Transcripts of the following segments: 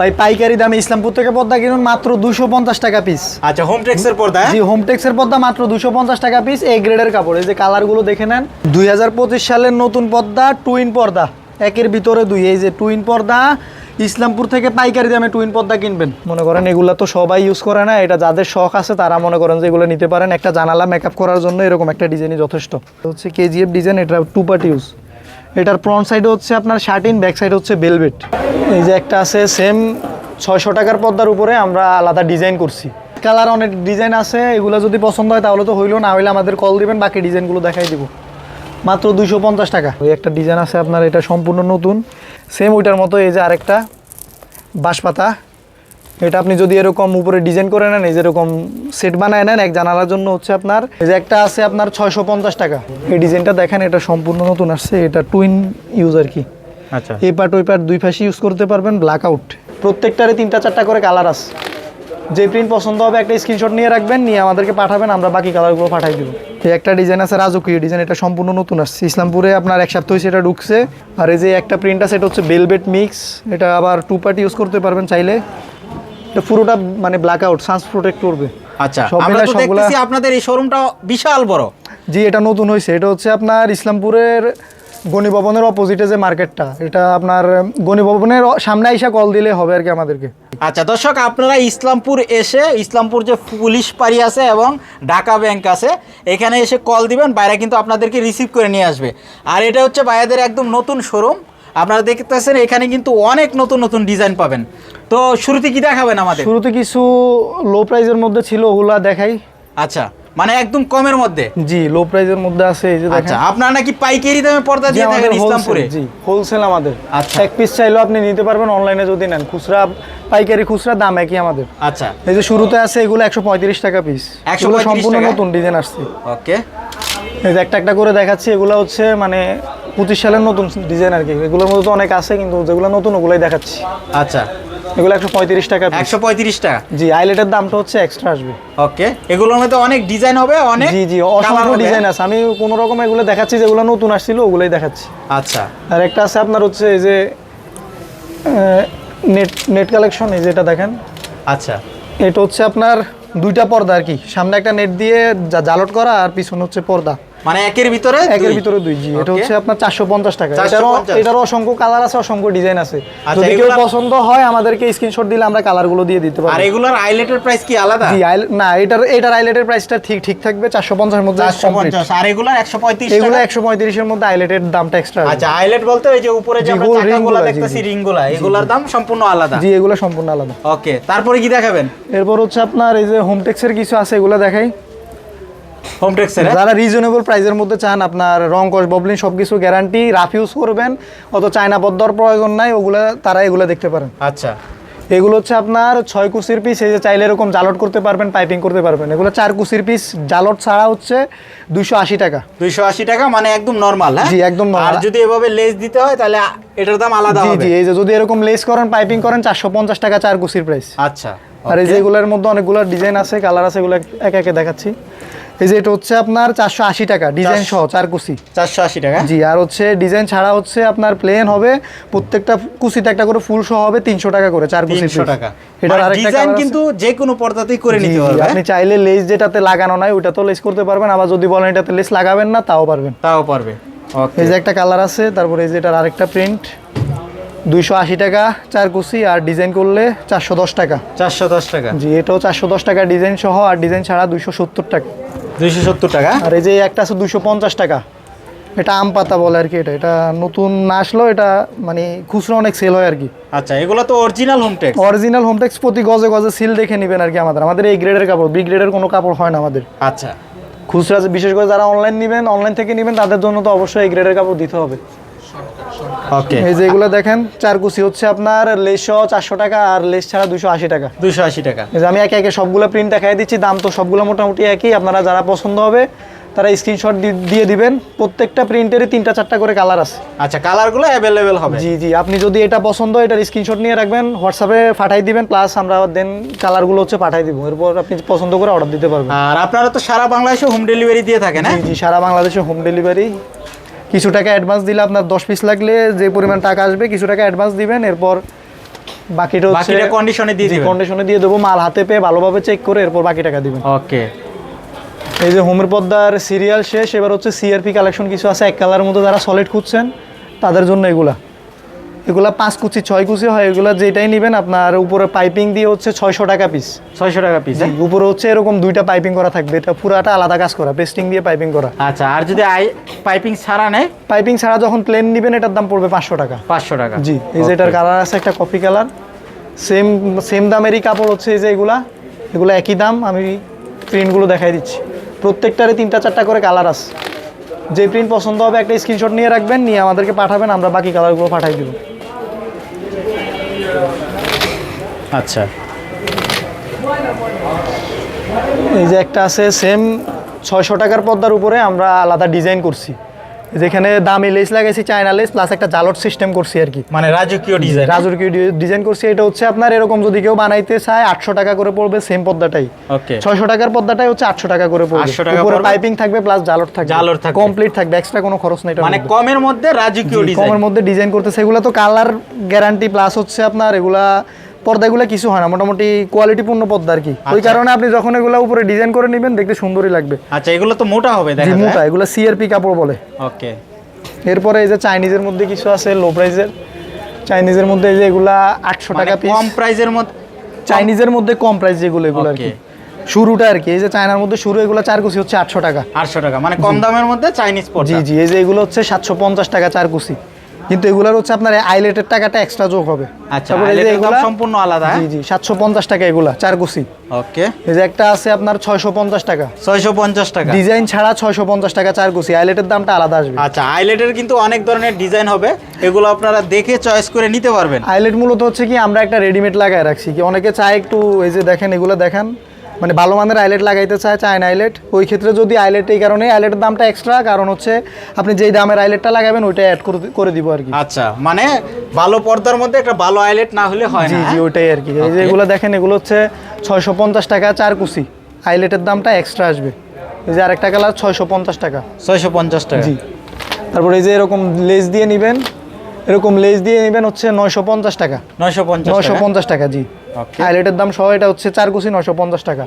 ভাই পাইকারি দামে ইসলামপুর থেকে পদ্মা কিনুন মাত্র দুশো পঞ্চাশ টাকা পিস আচ্ছা হোম টেক্সের পর্দা হ্যাঁ? জি হোমটেক্সের পদ্মা মাত্র দুশো পঞ্চাশ টাকা পিস এ গ্রেডের কাপড় এই যে কালারগুলো দেখে নেন। দুই হাজার পঁচিশ সালের নতুন পদ্মা টুইন পর্দা। একের ভিতরে দুই এই যে টুইন পর্দা। ইসলামপুর থেকে পাইকারি দামে টুইন পর্দা কিনবেন। মনে করেন এগুলা তো সবাই ইউজ করে না এটা যাদের শখ আছে তারা মনে করেন যে এগুলো নিতে পারেন। একটা জানালা মেকআপ করার জন্য এরকম একটা ডিজাইনই যথেষ্ট। হচ্ছে কেজিএফ ডিজাইন এটা টু পার্ট ইউজ এটার ফ্রন্ট সাইডে হচ্ছে আপনার শার্টিন ব্যাক সাইড হচ্ছে বেলভেট এই যে একটা আছে সেম ছয়শো টাকার পর্দার উপরে আমরা আলাদা ডিজাইন করছি। কালার অনেক ডিজাইন আছে, এগুলো যদি পছন্দ হয় তাহলে তো হইল, না হইলে আমাদের কল দিবেন, বাকি ডিজাইনগুলো দেখাই দিব। মাত্র দুইশো পঞ্চাশ টাকা। ওই একটা ডিজাইন আছে আপনার, এটা সম্পূর্ণ নতুন। সেম ওইটার মতো, এই যে আরেকটা বাঁশপাতা। এটা আপনি যদি এরকম উপরে ডিজাইন করে নেন এই যেরকম সেট বানায় নেন এক জানালার জন্য হচ্ছে আপনার এই যে একটা আছে আপনার ছয়শো পঞ্চাশ টাকা। এই ডিজাইনটা দেখেন এটা সম্পূর্ণ নতুন আসছে এটা টুইন ইউজ আর কি। আচ্ছা। এই পার্ট ওই পার্ট দুই পাশে ইউজ করতে পারবেন ব্ল্যাক আউট প্রত্যেকটারে তিনটা চারটা করে কালার আছে। যে প্রিন্ট পছন্দ হবে একটা স্ক্রিনশট নিয়ে রাখবেন নিয়ে আমাদেরকে পাঠাবেন আমরা বাকি কালারগুলো পাঠাই দেবো। এই একটা ডিজাইন আছে রাজকীয় ডিজাইন এটা সম্পূর্ণ নতুন আসছে। ইসলামপুরে আপনার এক সপ্তাহ সেটা ঢুকছে। আর এই যে একটা প্রিন্ট আছে এটা হচ্ছে বেলবেট মিক্স এটা আবার টু পার্ট ইউজ করতে পারবেন চাইলে। এটা পুরোটা মানে ব্ল্যাক আউট সানস প্রোটেক্ট করবে। আচ্ছা আমরা তো দেখতেছি আপনাদের এই শোরুমটা বিশাল বড়। জি এটা নতুন হয়েছে এটা হচ্ছে আপনার ইসলামপুরের গণি ভবনের অপোজিটে যে মার্কেটটা এটা আপনার গণি ভবনের সামনে আইসা কল দিলে হবে আর কি আমাদেরকে। আচ্ছা দর্শক আপনারা ইসলামপুর এসে ইসলামপুর যে পুলিশ পাড়ি আছে এবং ঢাকা ব্যাংক আছে এখানে এসে কল দিবেন বাইরে কিন্তু আপনাদেরকে রিসিভ করে নিয়ে আসবে। আর এটা হচ্ছে বাইরেদের একদম নতুন শোরুম আপনারা দেখতেছেন এখানে কিন্তু অনেক নতুন নতুন ডিজাইন পাবেন। তো শুরুতে কি দেখাবেন আমাদের? শুরুতে কিছু লো প্রাইজের মধ্যে ছিল ওগুলা দেখাই। আচ্ছা মানে একদম কমের মধ্যে? জি লো প্রাইজের মধ্যে আছে এই যে আচ্ছা আপনারা নাকি পাইকারি দামে পর্দা দিয়ে থাকেন ইসলামপুরে? জি হোলসেল আমাদের। আচ্ছা। এক পিস চাইলেও আপনি নিতে পারবেন অনলাইনে যদি নেন। খুচরা পাইকারি খুচরা দাম একই আমাদের। আচ্ছা। এই যে শুরুতে আছে এগুলো একশো পঁয়ত্রিশ টাকা পিস 135 সম্পূর্ণ? নতুন ডিজাইন আসছে। ওকে এই যে একটা একটা করে দেখাচ্ছি এগুলো হচ্ছে মানে পঁচিশ সালের নতুন ডিজাইন আর কি। এগুলোর মধ্যে তো অনেক আছে কিন্তু যেগুলো নতুন ওগুলোই দেখাচ্ছি। আচ্ছা। এগুলো একশো পঁয়ত্রিশ টাকা একশো পঁয়ত্রিশ টাকা? জি আইলেটের দামটা হচ্ছে এক্সট্রা আসবে। ওকে। এগুলোর মধ্যে অনেক ডিজাইন হবে অনেক জি জি অসংখ্য ডিজাইন আছে। আমি কোনো রকম এগুলো দেখাচ্ছি যেগুলো নতুন আসছিল ওগুলোই দেখাচ্ছি। আচ্ছা। আর একটা আছে আপনার হচ্ছে এই যে নেট নেট কালেকশন এই যেটা দেখেন। আচ্ছা। এটা হচ্ছে আপনার দুইটা পর্দা আর কি। সামনে একটা নেট দিয়ে জালট করা আর পিছনে হচ্ছে পর্দা। মানে একের ভিতরে একের ভিতরে দুই জি। এটা হচ্ছে আপনার চারশো পঞ্চাশ টাকা। 450 এটারও এটারও অসংখ্য কালার আছে অসংখ্য ডিজাইন আছে। আচ্ছা, যদি কেউ পছন্দ হয় আমাদেরকে স্ক্রিনশট দিলে আমরা কালারগুলো দিয়ে দিতে আর পারি এগুলোর আইলেটের প্রাইস কি আলাদা? জি না এটার এটার আইলেটের প্রাইসটা ঠিক ঠিক থাকবে পঞ্চাশের মধ্যে চারশো complete। পঞ্চাশ আর এগুলোর এগুলো মধ্যে আইলেটের দামটা এক্সট্রা আচ্ছা আইলেট বলতে ওই যে উপরে যে আমরা গোল চাকাগুলো দেখতেছি রিংগুলা এগুলোর দাম সম্পূর্ণ আলাদা? জি এগুলো সম্পূর্ণ আলাদা। ওকে তারপরে কি দেখাবেন? এরপর হচ্ছে আপনার এই যে হোমটেক্সের কিছু আছে এগুলো দেখাই। হোম টেক্সের যারা রিজনেবল প্রাইসের মধ্যে চান আপনার রং কস ববলিন সব কিছু গ্যারান্টি রাফ ইউজ করবেন অত চায়না পদ্মার প্রয়োজন নাই ওগুলো তারা এগুলো দেখতে পারেন। আচ্ছা। এগুলো হচ্ছে আপনার ছয় কুচির পিস এই যে চাইলে এরকম জালট করতে পারবেন পাইপিং করতে পারবেন। এগুলো চার কুচির পিস জালট ছাড়া হচ্ছে দুইশো আশি টাকা। দুইশো আশি টাকা মানে একদম নর্মাল হ্যাঁ? জি, একদম আর যদি এভাবে লেস দিতে হয় তাহলে এটার দাম আলাদা জি হবে। জি এই যে যদি এরকম লেস করেন পাইপিং করেন চারশো পঞ্চাশ টাকা চার কুচির প্রাইস আচ্ছা আর এই যে okay। এগুলোর মধ্যে অনেকগুলো ডিজাইন আছে কালার আছে এগুলো একে একে দেখাচ্ছি। এই যে এটা হচ্ছে আপনার চারশো আশি টাকা ডিজাইন সহ চার কুচি। চারশো আশি টাকা। জি আর হচ্ছে ডিজাইন ছাড়া হচ্ছে আপনার প্লেন হবে প্রত্যেকটা কুচিতে একটা করে ফুল সহ হবে তিনশো টাকা করে চার কুচি টাকা। এটার মানে আরেকটা ডিজাইন কিন্তু যে কোনো পর্দাতেই করে নিতে জি, পারবে। হ্যাঁ? আপনি চাইলে লেস যেটাতে লাগানো নাই ওটা তো লেস করতে পারবেন আবার যদি বলেন এটাতে লেস লাগাবেন না তাও পারবেন। তাও পারবে। ওকে এই যে একটা কালার আছে তারপরে এই যে এটার আরেকটা প্রিন্ট দুইশো আশি টাকা চার কুচি আর ডিজাইন করলে চারশো দশ টাকা। চারশো দশ টাকা। জি এটাও চারশো দশ টাকা ডিজাইন সহ আর ডিজাইন ছাড়া দুইশো সত্তর টাকা। দুইশো সত্তর টাকা। আর এই যে একটা আছে দুশো পঞ্চাশ টাকা। এটা আম পাতা বলে আর কি এটা। এটা নতুন না আসলো এটা মানে খুচরো অনেক সেল হয় আর কি। আচ্ছা এগুলো তো অরিজিনাল হোমটেক্স অরিজিনাল হোমটেক্স প্রতি গজে গজে সিল দেখে নেবেন আর কি আমাদের। আমাদের এই গ্রেডের কাপড় বি গ্রেডের কোনো কাপড় হয় না আমাদের। আচ্ছা। খুচরা বিশেষ করে যারা অনলাইন নেবেন অনলাইন থেকে নেবেন তাদের জন্য তো অবশ্যই এই গ্রেডের কাপড় দিতে হবে। ওকে। এই যে এগুলো দেখেন চার কুচি হচ্ছে আপনার লেস চারশো টাকা আর লেস ছাড়া দুশো আশি টাকা। দুইশো আশি টাকা। এই যে আমি একে একে সবগুলো প্রিন্ট দেখাই দিচ্ছি দাম তো সবগুলো মোটামুটি একই আপনারা যারা পছন্দ হবে তারা স্ক্রিনশট দিয়ে দিবেন। প্রত্যেকটা প্রিন্টেরই তিনটা চারটা করে কালার আছে। আচ্ছা কালারগুলো অ্যাভেলেবেল হবে। জি জি আপনি যদি এটা পছন্দ হয় এটার স্ক্রিনশট নিয়ে রাখবেন হোয়াটসঅ্যাপে পাঠাই দিবেন প্লাস আমরা দেন কালারগুলো হচ্ছে পাঠাই দিব। এরপর আপনি পছন্দ করে অর্ডার দিতে পারবেন। আর আপনারা তো সারা বাংলাদেশে হোম ডেলিভারি দিয়ে থাকেন জি হ্যাঁ? জি সারা বাংলাদেশে হোম ডেলিভারি কিছু টাকা অ্যাডভান্স দিলে আপনার দশ পিস লাগলে যে পরিমাণ টাকা আসবে কিছু টাকা অ্যাডভান্স দিবেন এরপর বাকিটা বাকিটা কন্ডিশনে দিয়ে দিবেন। কন্ডিশনে দিয়ে দেবো মাল হাতে পেয়ে ভালোভাবে চেক করে এরপর বাকি টাকা দিবেন। ওকে। এই যে হোমের পদ্মার সিরিয়াল শেষ এবার হচ্ছে সিআরপি কালেকশন কিছু আছে এক কালারের মধ্যে যারা সলিড খুঁজছেন তাদের জন্য এগুলা। এগুলা পাঁচ কুচি ছয় কুচি হয় এগুলো যেটাই নেবেন আপনার উপরে পাইপিং দিয়ে হচ্ছে ছয়শো টাকা পিস ছয়শো টাকা পিস উপরে হচ্ছে এরকম দুইটা পাইপিং করা থাকবে এটা পুরাটা আলাদা কাজ করা পেস্টিং দিয়ে পাইপিং করা। আচ্ছা আর যদি পাইপিং ছাড়া নেয়? পাইপিং ছাড়া যখন প্লেন নেবেন এটার দাম পড়বে পাঁচশো টাকা। পাঁচশো টাকা। জি এই যে এটার কালার আছে একটা কফি কালার সেম সেম দামেরই কাপড় হচ্ছে এই যে এগুলা। এগুলো একই দাম আমি প্রিন্টগুলো দেখাই দিচ্ছি। প্রত্যেকটারে তিনটা চারটা করে কালার আছে। যে প্রিন্ট পছন্দ হবে একটা স্ক্রিনশট নিয়ে রাখবেন নিয়ে আমাদেরকে পাঠাবেন আমরা বাকি কালারগুলো পাঠাই দেবো। আচ্ছা। এই যে একটা আছে সেম ছয়শো টাকার পর্দার উপরে আমরা আলাদা ডিজাইন করছি। যেখানে দামি লেস লাগাইছি চায়না লেস প্লাস একটা জালট সিস্টেম করছি আর কি। মানে রাজকীয় ডিজাইন রাজুর কি ডিজাইন করছি। এটা হচ্ছে আপনার এরকম যদি কেউ বানাইতে চায় আটশো টাকা করে পড়বে সেম পর্দাটাই। ওকে ছয়শো টাকার পর্দাটাই হচ্ছে আটশো টাকা করে পড়বে। 800 টাকা উপরে পাইপিং থাকবে প্লাস জালট থাকবে। জালর থাকবে। কমপ্লিট থাকবে এক্সট্রা কোনো খরচ নেই মানে কমের মধ্যে রাজকীয় ডিজাইন কমের মধ্যে ডিজাইন করতেছে। এগুলো তো কালার গ্যারান্টি প্লাস হচ্ছে আপনার এগুলা পর্দাগুলো কিছু হয় না মোটামুটি কোয়ালিটিপূর্ণ পর্দা আর কি। ওই আচ্ছা। কারণে আপনি যখন এগুলো উপরে ডিজাইন করে নেবেন দেখতে সুন্দরই লাগবে। আচ্ছা এগুলো তো মোটা হবে জি মোটা এগুলো সিআরপি কাপড় বলে। ওকে। এরপরে এই যে চাইনিজের মধ্যে কিছু আছে লো প্রাইসের চাইনিজের মধ্যে এই যে এগুলা আটশো মানে টাকা পিস কম প্রাইজের মধ্যে চাইনিজের মধ্যে কম প্রাইস যেগুলো এগুলো আর কি। শুরুটা আর কি এই যে চায়নার মধ্যে শুরু এগুলো চার কুচি হচ্ছে আটশো টাকা। আটশো টাকা মানে কম দামের মধ্যে চাইনিজ জি জি এই যে এগুলো হচ্ছে সাতশো পঞ্চাশ টাকা চার কুচি। কিন্তু এগুলার হচ্ছে আপনার আইলেটের টাকাটা এক্সট্রা যোগ হবে। আচ্ছা সম্পূর্ণ আলাদা জি জি সাতশো পঞ্চাশ টাকা এগুলা চার কুচি। ওকে। এই যে একটা আছে আপনার ছয়শো পঞ্চাশ টাকা। ছয়শো পঞ্চাশ টাকা। ডিজাইন ছাড়া ছয়শো পঞ্চাশ টাকা চার কুচি। আইলেটের দামটা আলাদা আসবে। আচ্ছা আইলেটের কিন্তু অনেক ধরনের ডিজাইন হবে। এগুলো আপনারা দেখে চয়েস করে নিতে পারবেন। আইলেট মূলত হচ্ছে কি আমরা একটা রেডিমেড লাগায় রাখছি। কি অনেকে চায় একটু এই যে দেখেন এগুলো দেখান। মানে ভালো মানের আইলেট লাগাইতে চায় চায়না আইলেট ওই ক্ষেত্রে যদি আইলেট এই কারণে আইলেটের দামটা এক্সট্রা কারণ হচ্ছে আপনি যেই দামের আইলেটটা লাগাবেন ওইটা অ্যাড করে দিব আর কি। আচ্ছা মানে ভালো পর্দার মধ্যে একটা ভালো আইলেট না হলে হয় জি না জি হ্যাঁ? ওইটাই আর কি। এই যে এগুলো দেখেন এগুলো হচ্ছে ছয়শো পঞ্চাশ টাকা চার কুচি আইলেটের দামটা এক্সট্রা আসবে। এই যে আরেকটা কালার ছয়শো পঞ্চাশ টাকা। ছয়শো পঞ্চাশ টাকা। জি। তারপরে এই যে এরকম লেস দিয়ে নেবেন এরকম লেস দিয়ে নেবেন হচ্ছে নয়শো পঞ্চাশ টাকা। নয়শো পঞ্চাশ নয়শো টাকা পঞ্চাশ টাকা জি. হাইলাইটের দাম সহ এটা হচ্ছে চার কুচি নয়শো পঞ্চাশ টাকা।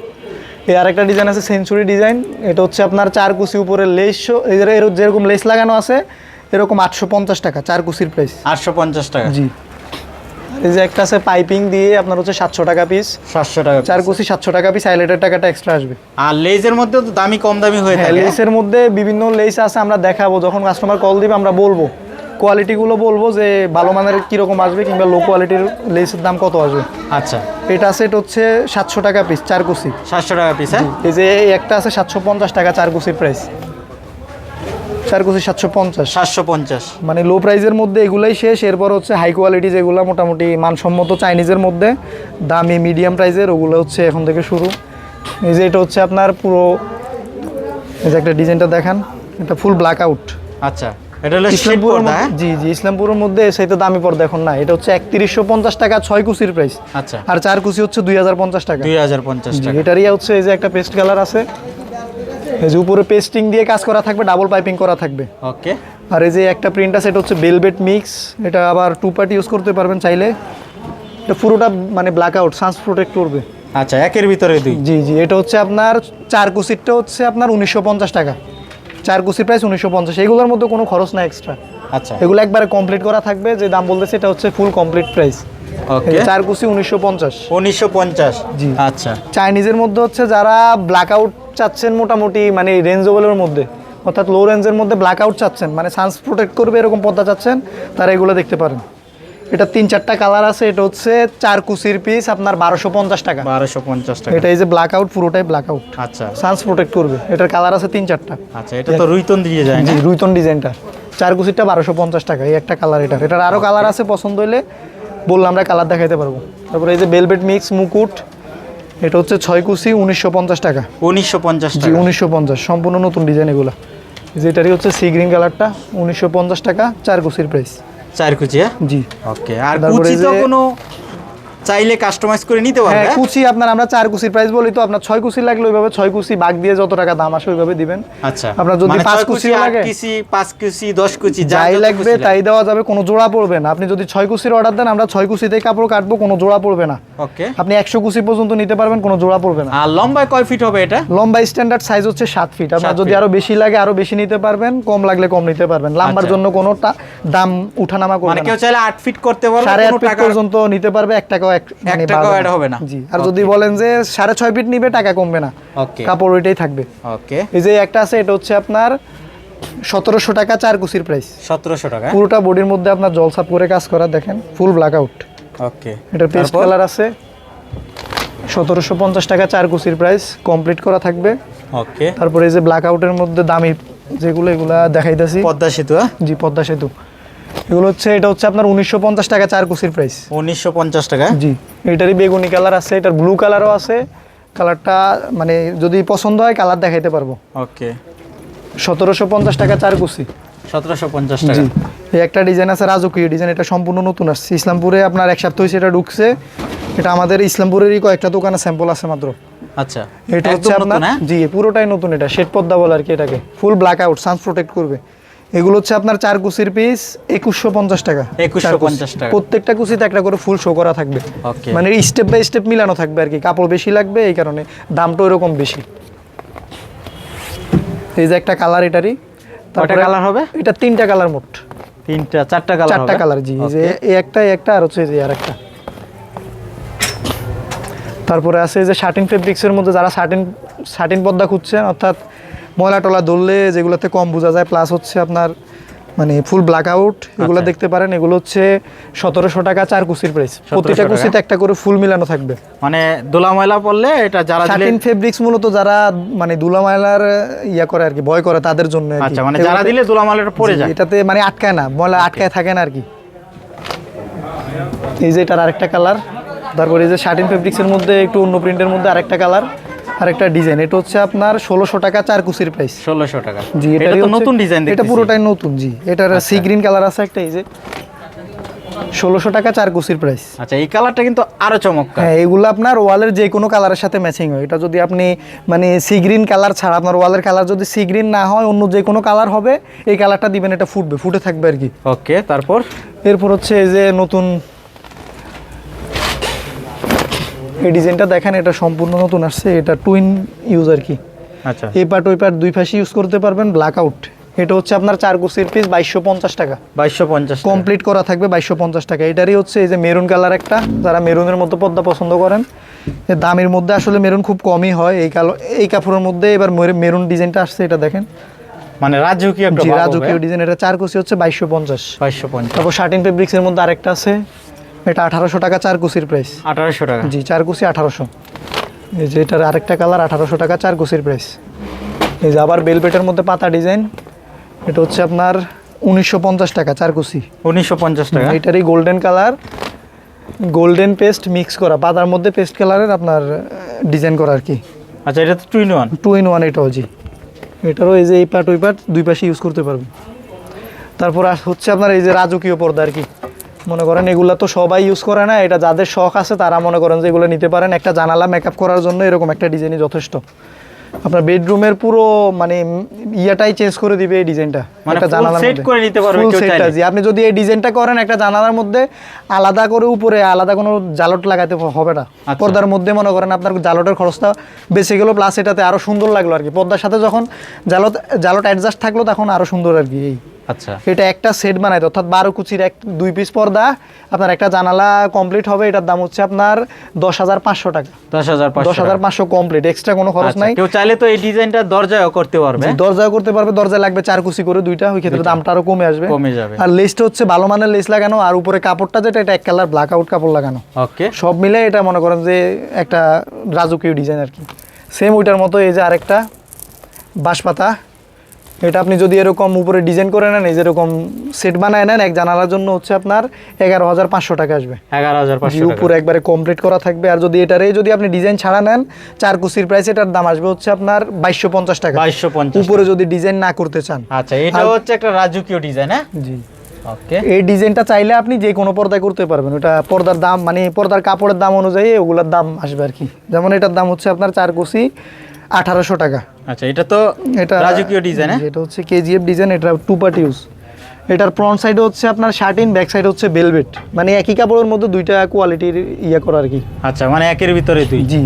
এই আরেকটা ডিজাইন আছে সেঞ্চুরি ডিজাইন এটা হচ্ছে আপনার চার কুচি উপরে লেস এই এর- যেরকম লেস লাগানো আছে এরকম আটশো পঞ্চাশ টাকা চার কুচির প্রাইস আটশো পঞ্চাশ টাকা। জি। এই যে একটা আছে পাইপিং দিয়ে আপনার হচ্ছে সাতশো টাকা পিস সাতশো টাকা চার কুচি সাতশো টাকা পিস হাইলাইটের টাকাটা এক্সট্রা আসবে। আর লেসের মধ্যে তো দামি কম দামি হয়ে হ্যাঁ থাকে। লেসের মধ্যে বিভিন্ন লেস আছে আমরা দেখাবো যখন কাস্টমার কল দিবে আমরা বলব। কোয়ালিটিগুলো বলব যে ভালো মানের কীরকম আসবে কিংবা লো কোয়ালিটির লেসের দাম কত আসবে? আচ্ছা। এটা আছে এটা হচ্ছে সাতশো টাকা পিস চার কুচি। সাতশো টাকা পিস হ্যাঁ? এই যে একটা আছে সাতশো পঞ্চাশ টাকা চার কুচির প্রাইস চার কুচি সাতশো পঞ্চাশ। সাতশো পঞ্চাশ। মানে লো প্রাইসের মধ্যে এগুলাই শেষ এরপর হচ্ছে হাই কোয়ালিটি যেগুলো মোটামুটি মানসম্মত চাইনিজের মধ্যে দামি মিডিয়াম প্রাইসের ওগুলো হচ্ছে এখন থেকে শুরু। এই যে এটা হচ্ছে আপনার পুরো এই যে একটা ডিজাইনটা দেখান এটা ফুল ব্ল্যাক আউট আচ্ছা। এটা হলো ইসলামপুরের মধ্যে হ্যাঁ? জি জি ইসলামপুরের মধ্যে সেই তো দামি পর্দা এখন না এটা হচ্ছে একত্রিশশো পঞ্চাশ টাকা ছয় কুচির প্রাইস আচ্ছা। আর চার কুচি হচ্ছে দুই হাজার পঞ্চাশ টাকা। দুই হাজার পঞ্চাশ জি, টাকা। এটারই হচ্ছে এই যে একটা পেস্ট কালার আছে। এই যে উপরে পেস্টিং দিয়ে কাজ করা থাকবে ডাবল পাইপিং করা থাকবে। ওকে। আর এই যে একটা প্রিন্ট আছে এটা হচ্ছে বেলবেট মিক্স এটা আবার টু পার্টি ইউজ করতে পারবেন চাইলে। এটা পুরোটা মানে ব্ল্যাক আউট সানস প্রোটেক্ট করবে। আচ্ছা একের ভিতরে দুই। জি জি এটা হচ্ছে আপনার চার কুচিরটা হচ্ছে আপনার উনিশশো পঞ্চাশ টাকা। চার কুচির প্রাইস উনিশশো পঞ্চাশ। এগুলোর মধ্যে কোনো খরচ না এক্সট্রা আচ্ছা। এগুলো একবারে কমপ্লিট করা থাকবে যে দাম বলতেছে এটা হচ্ছে ফুল কমপ্লিট প্রাইস চার কুচি উনিশশো পঞ্চাশ। উনিশশো পঞ্চাশ। জি। আচ্ছা। চাইনিজের মধ্যে হচ্ছে যারা ব্ল্যাক আউট চাচ্ছেন মোটামুটি মানে রেঞ্জেবলের মধ্যে অর্থাৎ লো রেঞ্জের মধ্যে ব্ল্যাক আউট চাচ্ছেন মানে সানস প্রোটেক্ট করবে এরকম পর্দা চাচ্ছেন তারা এগুলো দেখতে পারেন। এটা তিন চারটা কালার আছে এটা হচ্ছে চার কুচির পিস আপনার বারোশো পঞ্চাশ টাকা। বারোশো পঞ্চাশ টাকা। এটা এই যে ব্ল্যাক আউট পুরোটাই ব্ল্যাক আউট আচ্ছা। সানস প্রোটেক্ট করবে। এটার কালার আছে তিন চারটা। আচ্ছা এটা তো রুইতন দিয়ে যায় না? জি রুইতন ডিজাইনটা। চার কুচিরটা বারোশো পঞ্চাশ টাকা এই একটা কালার এটার। এটার আরও কালার আছে পছন্দ হলে বললাম আমরা কালার দেখাইতে পারব। তারপরে এই যে বেলভেট মিক্স মুকুট এটা হচ্ছে ছয় কুচি উনিশশো পঞ্চাশ টাকা। উনিশশো পঞ্চাশ জি উনিশশো পঞ্চাশ সম্পূর্ণ নতুন ডিজাইন এগুলো। যেটারই হচ্ছে সি গ্রিন কালারটা উনিশশো পঞ্চাশ টাকা চার কুচির প্রাইস চার কুচি হ্যাঁ? জি। ওকে আর কুচি তো কোনো চাইলে কাস্টমাইজ করে নিতে পারবে হ্যাঁ হ্যাঁ? কুচি আপনার আমরা চার কুচির প্রাইস বলি তো আপনার ছয় কুচি লাগলে ওইভাবে ছয় কুচি বাগ দিয়ে যত টাকা দাম আসে ওইভাবে দিবেন। আচ্ছা আপনার যদি মানে পাঁচ কুচি লাগে? কুচি পাঁচ কুচি দশ কুচি যাই লাগবে তাই দেওয়া যাবে কোনো জোড়া পড়বে না। আপনি যদি ছয় কুচির অর্ডার দেন আমরা ছয় কুচিতেই কাপড় কাটবো কোনো জোড়া পড়বে না। ওকে। আপনি একশো কুচি পর্যন্ত নিতে পারবেন কোনো জোড়া পড়বে না। আর লম্বায় কয় ফিট হবে এটা? লম্বা স্ট্যান্ডার্ড সাইজ হচ্ছে সাত ফিট আপনার যদি আরও বেশি লাগে আরও বেশি নিতে পারবেন কম লাগলে কম নিতে পারবেন। লাম্বার আচ্ছা। জন্য কোনো টা- দাম উঠানামা করবে মানে কেউ চাইলে আট ফিট করতে পারবে সাড়ে আট ফিট পর্যন্ত নিতে পারবে এক টাকাও এক মানে টাকাও বাড়বে হবে না। জি আর যদি বলেন যে সাড়ে ছয় ফিট নিবে টাকা কমবে না। ওকে কাপড় ওইটাই থাকবে। ওকে এই যে একটা আছে এটা হচ্ছে আপনার সতেরোশো টাকা চার কুচির প্রাইস সতেরোশো টাকা। পুরোটা বডির মধ্যে আপনার জলসাপ করে কাজ করা দেখেন ফুল ব্ল্যাক আউট ওকে এটার পেস্ট কালার আছে। সতেরোশো পঞ্চাশ টাকা চার কুচির প্রাইস কমপ্লিট করা থাকবে। ওকে তারপরে এই যে ব্ল্যাক আউটের মধ্যে দামি যেগুলো এগুলা দেখাইতেছি। পদ্মা সেতু হ্যাঁ? জি পদ্মা সেতু। এগুলো হচ্ছে এটা হচ্ছে আপনার উনিশশো পঞ্চাশ টাকা চার কুচির প্রাইস উনিশশো পঞ্চাশ টাকা? জি এটারই বেগুনি কালার আছে এটার ব্লু কালারও আছে। কালারটা মানে যদি পছন্দ হয় কালার দেখাইতে পারব। ওকে। সতেরোশো পঞ্চাশ টাকা চার কুচি। সতেরোশো পঞ্চাশ টাকা। এই একটা ডিজাইন আছে রাজকীয় ডিজাইন এটা সম্পূর্ণ নতুন আসছে। ইসলামপুরে আপনার এক সপ্তাহ হয়েছে এটা ঢুকছে। এটা আমাদের ইসলামপুরেরই কয়েকটা দোকানে স্যাম্পল আছে মাত্র। আচ্ছা। এটা হচ্ছে আপনার হ্যাঁ? জি পুরোটাই নতুন এটা শেড পদ্মা বলে আর কি এটাকে। Full black out suns protect করবে। এগুলো হচ্ছে আপনার চার কুচির পিস একুশশো পঞ্চাশ টাকা। 2150 চার টাকা। প্রত্যেকটা কুচিতে একটা করে ফুল শো করা থাকবে। মানে স্টেপ বাই স্টেপ মিলানো থাকবে আর কি। কাপড় বেশি লাগবে এই কারণে দামটা এরকম বেশি। এই যে একটা কালার এটারই। কয়টা কালার হবে? এটা তিনটা কালার মোট। তিনটা চারটা কালার চারটা কালার জি। যে এই একটা একটা আর হচ্ছে যে আর একটা। তারপরে আছে যে শার্টিন ফেব্রিক্সের মধ্যে যারা শার্টিন শার্টিন পর্দা খুঁজছেন অর্থাৎ ময়লা টলা ধরলে যেগুলোতে কম বোঝা যায় প্লাস হচ্ছে আপনার মানে ফুল ব্ল্যাক আউট এগুলো আচ্ছা। দেখতে পারেন এগুলো হচ্ছে সতেরোশো টাকা চার কুচির প্রাইস প্রতিটা? কুচিতে একটা করে ফুল মিলানো থাকবে। মানে দোলা ময়লা পড়লে এটা যারা শার্টিন ফেব্রিক্স মূলত যারা মানে দোলা ময়লার ইয়া করে আর কি ভয় করে তাদের জন্য আচ্ছা মানে যারা দিলে দোলা ময়লাটা পড়ে যায়। এটাতে মানে আটকায় না ময়লা আটকায় থাকে না আর কি। এই যে এটার আরেকটা কালার তারপরে এই যে শার্টিন ফেব্রিক্সের মধ্যে একটু অন্য প্রিন্টের মধ্যে আরেকটা কালার আরেকটা ডিজাইন এটা হচ্ছে আপনার ষোলোশো টাকা চার কুচির প্রাইস ষোলোশো টাকা। জি এটা তো নতুন ডিজাইন এটা পুরোটাই নতুন জি। এটার সি গ্রিন কালার আছে একটা এই যে। ষোলোশো টাকা চার কুচির প্রাইস আচ্ছা এই কালারটা কিন্তু আরও চমৎকার। হ্যাঁ এগুলো আপনার ওয়ালের যে কোনো কালারের সাথে ম্যাচিং হয়। এটা যদি আপনি মানে সি গ্রিন কালার ছাড়া আপনার ওয়ালের কালার যদি সি গ্রিন না হয় অন্য যে কোনো কালার হবে এই কালারটা দিবেন এটা ফুটবে ফুটে থাকবে আর কি। ওকে তারপর? এরপর হচ্ছে এই যে নতুন এই ডিজাইনটা দেখেন এটা সম্পূর্ণ নতুন আসছে এটা টুইন ইউজ আর কি। আচ্ছা। এই পার্ট ওই পার্ট দুই পাশে ইউজ করতে পারবেন ব্ল্যাক আউট এটা হচ্ছে আপনার চার কুচির পিস বাইশশো পঞ্চাশ টাকা। বাইশশো পঞ্চাশ কমপ্লিট করা থাকবে বাইশশো পঞ্চাশ টাকা। এটারই হচ্ছে এই যে মেরুন কালার একটা যারা মেরুনের মধ্যে পদ্মা পছন্দ করেন এর দামের মধ্যে আসলে মেরুন খুব কমই হয়। এই কালো এই কাপড়ের মধ্যে এবার মেরুন ডিজাইনটা আসছে এটা দেখেন। মানে রাজকীয় রাজকীয় ডিজাইন এটা চার কুচি হচ্ছে বাইশশো পঞ্চাশ। বাইশশো পঞ্চাশ। তারপর শার্টিন ফেব্রিক্সের মধ্যে আরেকটা আছে। এটা আঠারোশো টাকা চার কুচির প্রাইস আঠারোশো টাকা। জি চার কুচি আঠারোশো। এই যে এটার আরেকটা কালার আঠারোশো টাকা চার কুচির প্রাইস এই যে আবার বেলপেটের মধ্যে পাতা ডিজাইন এটা হচ্ছে আপনার উনিশশো পঞ্চাশ টাকা চার কুচি। উনিশশো পঞ্চাশ টাকা। এটারই golden colour golden paste mix করা পাতার মধ্যে পেস্ট কালারের আপনার ডিজাইন করা আর কি। আচ্ছা এটা তো two in one two in one এটাও জি। এটারও এই যে এই পার্ট ওই পার্ট দুই পাশে ইউজ করতে পারবেন। তারপর হচ্ছে আপনার এই যে রাজকীয় পর্দা আর কি। মনে করেন এগুলা তো সবাই ইউজ করে না এটা যাদের শখ আছে তারা মনে করেন যে এগুলো নিতে পারেন একটা জানালা মেকআপ করার জন্য এরকম একটা ডিজাইনই যথেষ্ট আপনার বেডরুমের পুরো মানে ইয়াটাই চেঞ্জ করে দিবে এই ডিজাইনটা মানে একটা জানালার মধ্যে। করে নিতে পারবে Full কেউ চাইলে। জি আপনি যদি এই ডিজাইনটা করেন একটা জানালার মধ্যে আলাদা করে উপরে আলাদা কোনো জালট লাগাতে হবে না আচ্ছা। পর্দার মধ্যে মনে করেন আপনার জালটের খরচটা বেঁচে গেলো প্লাস এটাতে আরও সুন্দর লাগল আর কি পর্দার সাথে যখন জালট জালট অ্যাডজাস্ট থাকল তখন আরও সুন্দর আর কি এই আচ্ছা। এটা একটা সেট বানাইতে অর্থাৎ বারো কুচির এক দুই পিস পর্দা। আপনার একটা জানালা কমপ্লিট হবে। এটার দাম হচ্ছে আপনার দশ হাজার পাঁচশো টাকা। দশ হাজার দশ হাজার পাঁচশো কমপ্লিট এক্সট্রা কোনো খরচ আচ্ছা, নাই। কেউ চাইলে তো এই ডিজাইনটা দরজাও করতে পারবে। দরজা করতে পারবে। দরজা লাগবে চার কুচি করে দুইটা। ওই ক্ষেত্রে দামটা আরও কমে আসবে। কমে যাবে। আর লেসটা হচ্ছে ভালো মানের লেস লাগানো। আর উপরে কাপড়টা যেটা এটা এক কালার ব্ল্যাক আউট কাপড় লাগানো। ওকে সব মিলে এটা মনে করেন যে একটা রাজকীয় ডিজাইন আর কি। সেম ওইটার মতো এই যে আরেকটা বাঁশপাতা। এটা আপনি যদি এরকম উপরে ডিজাইন করে নেন এই যেরকম সেট বানায় নেন এক জানালার জন্য হচ্ছে আপনার এগারো হাজার পাঁচশো টাকা আসবে। এগারো হাজার পাঁচশো উপরে একবারে কমপ্লিট করা থাকবে আর যদি এটারে যদি আপনি ডিজাইন ছাড়া নেন চার কুচির প্রাইস এটার দাম আসবে হচ্ছে আপনার বাইশশো পঞ্চাশ টাকা। বাইশশো পঞ্চাশ উপরে যদি ডিজাইন না করতে চান। আচ্ছা এটা হচ্ছে একটা রাজকীয় ডিজাইন হ্যাঁ? জি। এই ডিজাইনটা চাইলে আপনি যে কোনো পর্দায় করতে পারবেন। ওটা পর্দার দাম মানে পর্দার কাপড়ের দাম অনুযায়ী ওগুলোর দাম আসবে আর কি। যেমন এটার দাম হচ্ছে আপনার চার কুচি আঠারোশো টাকা। আচ্ছা এটা তো এটা রাজকীয় ডিজাইন হ্যাঁ? এটা হচ্ছে কেজিএফ ডিজাইন এটা টু পার্ট ইউজ এটার ফ্রন্ট সাইডে হচ্ছে আপনার শার্টিন ব্যাক সাইড হচ্ছে বেলভেট মানে একই কাপড়ের মধ্যে দুইটা কোয়ালিটির ইয়ে করা আর কি। আচ্ছা মানে একের ভিতরে দুই। জি।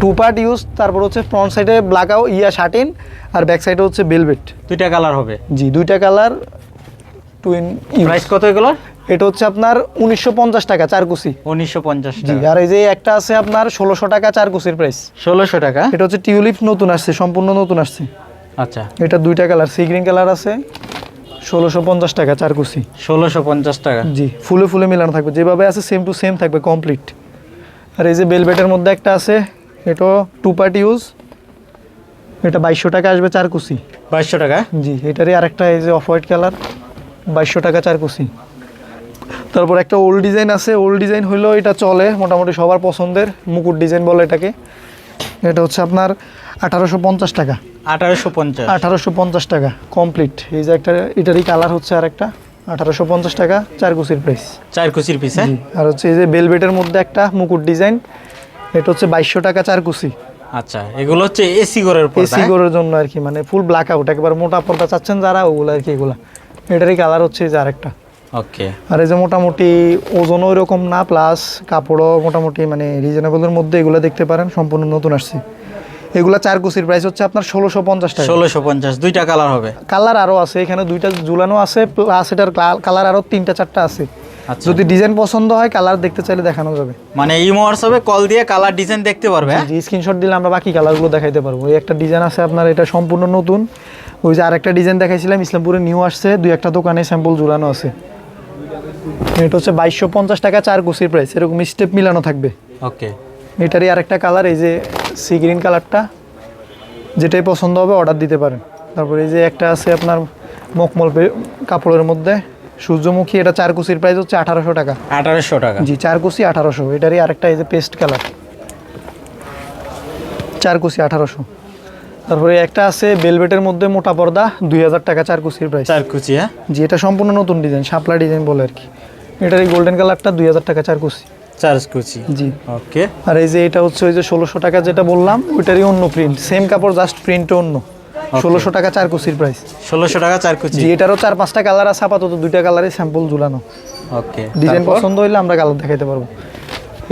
টু পার্ট ইউজ তারপর হচ্ছে ফ্রন্ট সাইডে ব্ল্যাক ইয়া শার্টিন আর ব্যাক সাইডে হচ্ছে বেলভেট দুইটা কালার হবে? জি দুইটা কালার টুইন প্রাইস কত এগুলোর? এটা হচ্ছে আপনার উনিশশো পঞ্চাশ টাকা চার কুচি। উনিশশো পঞ্চাশ জি আর এই যে একটা আছে আপনার ষোলোশো টাকা চার কুচির প্রাইস ষোলোশো টাকা? এটা হচ্ছে টিউলিপ নতুন আসছে সম্পূর্ণ নতুন আসছে। আচ্ছা। এটা দুইটা কালার সি গ্রিন কালার আছে ষোলোশো পঞ্চাশ টাকা চার কুচি। ষোলোশো পঞ্চাশ টাকা। জি ফুলে ফুলে মিলানো থাকবে যেভাবে আছে সেম টু সেম থাকবে কমপ্লিট আর এই যে বেলভেটের মধ্যে একটা আছে এটাও টু পার্ট ইউজ এটা বাইশশো টাকা আসবে চার কুচি। বাইশশো টাকা? জি এটারই আরেকটা এই যে অফ হোয়াইট কালার বাইশশো টাকা চার কুচি। তারপর একটা ওল্ড ডিজাইন আছে ওল্ড ডিজাইন হইলেও এটা চলে মোটামুটি সবার পছন্দের মুকুট ডিজাইন বলে এটাকে। এটা হচ্ছে আপনার আঠারোশো পঞ্চাশ টাকা। আঠারোশো পঞ্চাশ। আঠারোশো পঞ্চাশ টাকা কমপ্লিট এই যে একটা এটারই কালার হচ্ছে আর একটা। আঠারোশো পঞ্চাশ টাকা চার কুচির প্রাইস চার কুচির পিস হ্যাঁ? আর হচ্ছে এই যে বেলবেটের মধ্যে একটা মুকুট ডিজাইন এটা হচ্ছে বাইশশো টাকা চার কুচি। আচ্ছা এগুলো হচ্ছে এসি ঘরের এসি করার জন্য আর কি মানে ফুল ব্ল্যাক আউট একবার মোটা পর্দা চাচ্ছেন যারা ওগুলো আর কি এগুলা। এটারই কালার হচ্ছে এই যে আরেকটা। ওকে আর এই যে মোটামুটি ওজনও এরকম না প্লাস কাপড়ও মোটামুটি মানে রিজনেবলের মধ্যে এগুলো দেখতে পারেন সম্পূর্ণ নতুন আসছে। এগুলা চার কুচির প্রাইস হচ্ছে আপনার ষোলোশো পঞ্চাশ টাকা। ষোলোশো পঞ্চাশ দুইটা কালার হবে। কালার আরও আছে এখানে দুইটা ঝুলানো আছে প্লাস এটার কালার আরও তিনটা চারটা আছে। আচ্ছা। যদি ডিজাইন পছন্দ হয় কালার দেখতে চাইলে দেখানো যাবে। মানে ইমো হোয়াটসঅ্যাপে কল দিয়ে কালার ডিজাইন দেখতে পারবে হ্যাঁ? যে স্ক্রিনশট দিলে আমরা বাকি কালারগুলো দেখাইতে পারব। এই একটা ডিজাইন আছে আপনার এটা সম্পূর্ণ নতুন। ওই যে আরেকটা ডিজাইন দেখাইছিলাম ইসলামপুরে নিউ আসছে দুই একটা দোকানে স্যাম্পল ঝুলানো আছে। এটা হচ্ছে বাইশশো পঞ্চাশ টাকা চার কুচির প্রাইস এরকম স্টেপ মিলানো থাকবে। ওকে এটারই আরেকটা কালার এই যে সি গ্রিন কালারটা যেটাই পছন্দ হবে অর্ডার দিতে পারেন। তারপরে এই যে একটা আছে আপনার মকমল কাপড়ের মধ্যে। সূর্যমুখী এটা চার কুচির প্রাইস হচ্ছে আঠারোশো টাকা। আঠারোশো টাকা। জি চার কুচি আঠারোশো। এটারই আরেকটা এই যে পেস্ট কালার চার কুচি আঠারোশো। তারপরে একটা আছে বেলভেটের মধ্যে মোটা পর্দা দুই হাজার টাকা চার কুচির প্রাইস চার কুচি হ্যাঁ? জি এটা সম্পূর্ণ নতুন ডিজাইন শাপলা ডিজাইন বলে আর কি। এটার এই গোল্ডেন কালারটা দুই হাজার টাকা চার কুচি চার কুচি জি। ওকে আর এই যে এটা হচ্ছে ওই যে ষোলোশো টাকা যেটা বললাম ওইটারই অন্য প্রিন্ট সেম কাপড় জাস্ট প্রিন্টও অন্য। ষোলোশো টাকা চার কুচির প্রাইস ষোলোশো টাকা চার কুচি জি এটারও চার পাঁচটা কালার আছে আপাতত দুইটা কালারই স্যাম্পল ঝুলানো। ওকে ডিজাইন পছন্দ হইলে আমরা কালার দেখাইতে পারব।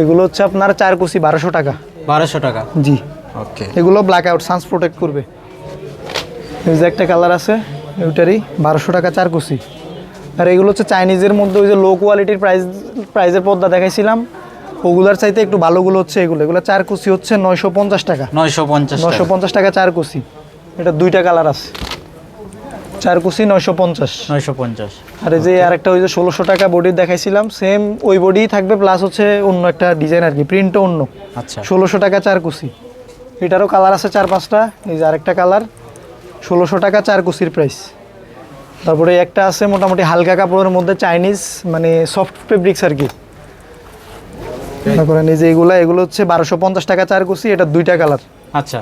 এগুলো হচ্ছে আপনার চার কুচি বারোশো টাকা। বারোশো টাকা? জি। ওকে এগুলো ব্ল্যাক আউট সানস প্রোটেক্ট করবে। এই যে একটা কালার আছে ওইটারই বারোশো টাকা চার কুচি আর এগুলো হচ্ছে চাইনিজের মধ্যে ওই যে লো কোয়ালিটির প্রাইস প্রাইজের পর্দা দেখাইছিলাম ওগুলার চাইতে একটু ভালোগুলো হচ্ছে এগুলো। এগুলো চার কুচি হচ্ছে নয়শো পঞ্চাশ টাকা। নয়শো পঞ্চাশ নয়শো পঞ্চাশ টাকা চার কুচি এটা দুইটা কালার আছে। চার কুচি নয়শো পঞ্চাশ। নয়শো পঞ্চাশ। আর এই যে আরেকটা ওই যে ষোলোশো টাকা বডির দেখাইছিলাম সেম ওই বডি থাকবে প্লাস হচ্ছে অন্য একটা ডিজাইন আর কি প্রিন্টও অন্য। আচ্ছা। ষোলোশো টাকা চার কুচি এটারও কালার আছে চার পাঁচটা এই যে আরেকটা কালার ষোলোশো টাকা চার কুচির প্রাইস তারপরে একটা আছে মোটামুটি হালকা কাপড়ের মধ্যে চাইনিজ মানে সফট ফেব্রিক্স আর কি। তারপরে এই যে এগুলো এগুলো হচ্ছে বারোশো পঞ্চাশ টাকা চার কুসি এটা দুইটা কালার আচ্ছা।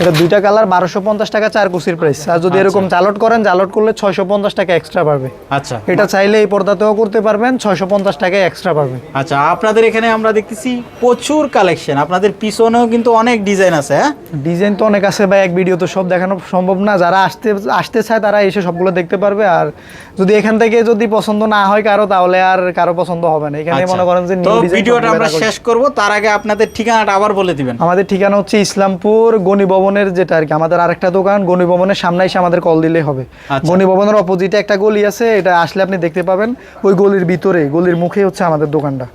এটা দুইটা কালার বারোশো পঞ্চাশ টাকা চার কুচির প্রাইস আর যদি এরকম জালট করেন জালট করলে ছয়শো পঞ্চাশ টাকা এক্সট্রা পারবে। আচ্ছা। এটা চাইলে এই পর্দাতেও করতে পারবেন ছয়শো পঞ্চাশ টাকায় এক্সট্রা পারবে। আচ্ছা আপনাদের এখানে আমরা দেখতেছি প্রচুর কালেকশন আপনাদের পিছনেও কিন্তু অনেক ডিজাইন আছে হ্যাঁ? ডিজাইন তো অনেক আছে বা এক ভিডিও তো সব দেখানো সম্ভব না। যারা আসতে আসতে চায় তারা এসে সবগুলো দেখতে পারবে। আর যদি এখান থেকে যদি পছন্দ না হয় কারও তাহলে আর কারও পছন্দ হবে না। এখানে আচ্ছা। মনে করেন যে ভিডিওটা আমরা শেষ করব। তার আগে আপনাদের ঠিকানাটা আবার বলে দিবেন। আমাদের ঠিকানা হচ্ছে ইসলামপুর গণি ভবনের যেটা আর কি আমাদের আরেকটা দোকান গণি ভবনের সামনে এসে আমাদের কল দিলে হবে। গণি ভবনের অপোজিটে একটা গলি আছে এটা আসলে আপনি দেখতে পাবেন। ওই গলির ভিতরে গলির মুখে হচ্ছে আমাদের দোকানটা।